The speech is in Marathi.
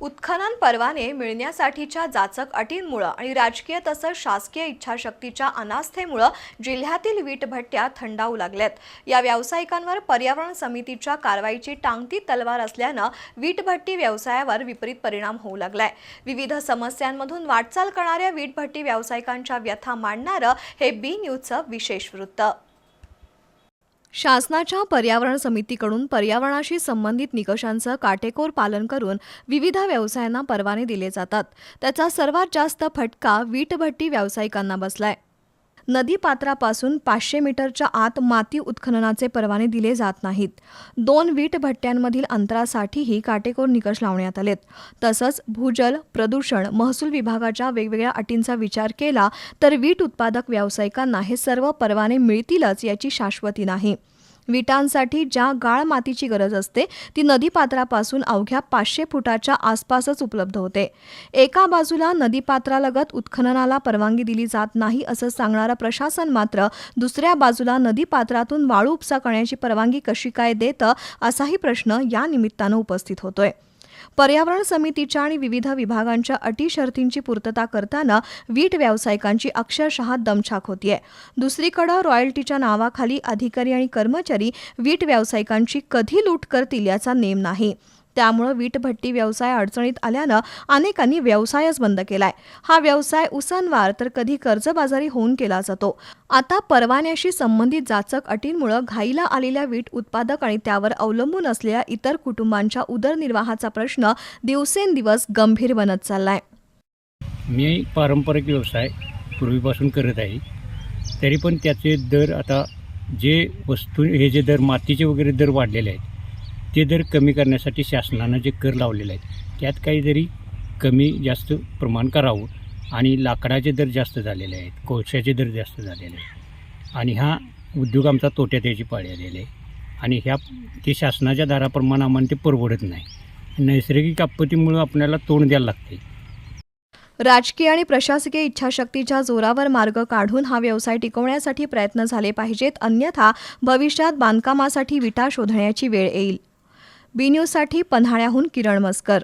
उत्खनन परवाने मिळण्यासाठीच्या जाचक अटींमुळं आणि राजकीय तसंच शासकीय इच्छाशक्तीच्या अनास्थेमुळं जिल्ह्यातील वीटभट्ट्या थंडावू लागल्यात. या व्यावसायिकांवर पर्यावरण समितीच्या कारवाईची टांगती तलवार असल्यानं वीटभट्टी व्यवसायावर विपरीत परिणाम होऊ लागलाय. विविध समस्यांमधून वाटचाल करणाऱ्या वीटभट्टी व्यावसायिकांच्या व्यथा मांडणारं हे बी न्यूजचं विशेष वृत्त. शासनाच्या पर्यावरण समितीकडून पर्यावरणाशी संबंधित निकषांचं काटेकोर पालन करून विविध व्यवसायांना परवाने दिले जातात. त्याचा सर्वात जास्त फटका वीटभट्टी व्यावसायिकांना बसलाय. नदीपात्रापासून पाचशे मीटरच्या आत माती उत्खननाचे परवाने दिले जात नाहीत. दोन वीट भट्ट्यांमधील अंतरासाठीही काटेकोर निकष लावण्यात आलेत. तसंच भूजल प्रदूषण महसूल विभागाच्या वेगवेगळ्या अटींचा विचार केला तर वीट उत्पादक व्यावसायिकांना हे सर्व परवाने मिळतीलच याची शाश्वती नाही. विटांसाठी ज्या गाळ मातीची गरज असते ती नदीपात्रापासून अवघ्या पाचशे फुटाच्या आसपासच उपलब्ध होते. एका बाजूला नदीपात्रालगत उत्खननाला परवानगी दिली जात नाही असं सांगणारं प्रशासन मात्र दुसऱ्या बाजूला नदीपात्रातून वाळू उपसा करण्याची परवानगी कशी काय देतं असाही प्रश्न या निमित्तानं उपस्थित होतोय. पर्यावरण समितीच्या आणि विविध विभागांच्या अटी शर्तींची पूर्तता करताना वीट व्यावसायिकांची अक्षरशः दमछाक होतीये. दुसरीकडे रॉयल्टीच्या नावाखाली अधिकारी आणि कर्मचारी वीट व्यावसायिकांची कधी लूट करतील याचा नेम नाही. त्यामुळं वीटभट्टी व्यवसाय अडचणीत आल्यानं अनेकांनी व्यवसायच बंद केलाय. हा व्यवसाय उसनवार तर कधी कर्जबाजारी होऊन केला जातो. आता परवान्याशी संबंधित जाचक अटींमुळं घाईला आलेल्या वीट उत्पादक आणि त्यावर अवलंबून असलेल्या इतर कुटुंबांच्या उदरनिर्वाहाचा प्रश्न दिवसेंदिवस गंभीर बनत चाललाय. मी पारंपरिक व्यवसाय पूर्वीपासून करत आहे. तरी पण त्याचे दर आता जे वस्तू हे जे दर मातीचे वगैरे दर वाढलेले आहेत ते दर कमी करण्यासाठी शासनानं जे कर लावलेले आहेत त्यात काहीतरी कमी जास्त प्रमाण करावं आणि लाकडाचे दर जास्त झालेले आहेत कोळशाचे दर जास्त झालेले आहेत. आणि हा उद्योग आमचा तोट्यात याची पाळी आलेली आहे. आणि ह्या ते शासनाच्या दराप्रमाणे आम्हाला ते परवडत नाही. नैसर्गिक आपत्तीमुळं आपल्याला तोंड द्यायला लागते. राजकीय आणि प्रशासकीय इच्छाशक्तीच्या जोरावर मार्ग काढून हा व्यवसाय टिकवण्यासाठी प्रयत्न झाले पाहिजेत अन्यथा भविष्यात बांधकामासाठी विटा शोधण्याची वेळ येईल. बी न्यूजसाठी पन्हाळ्याहून किरण मस्कर.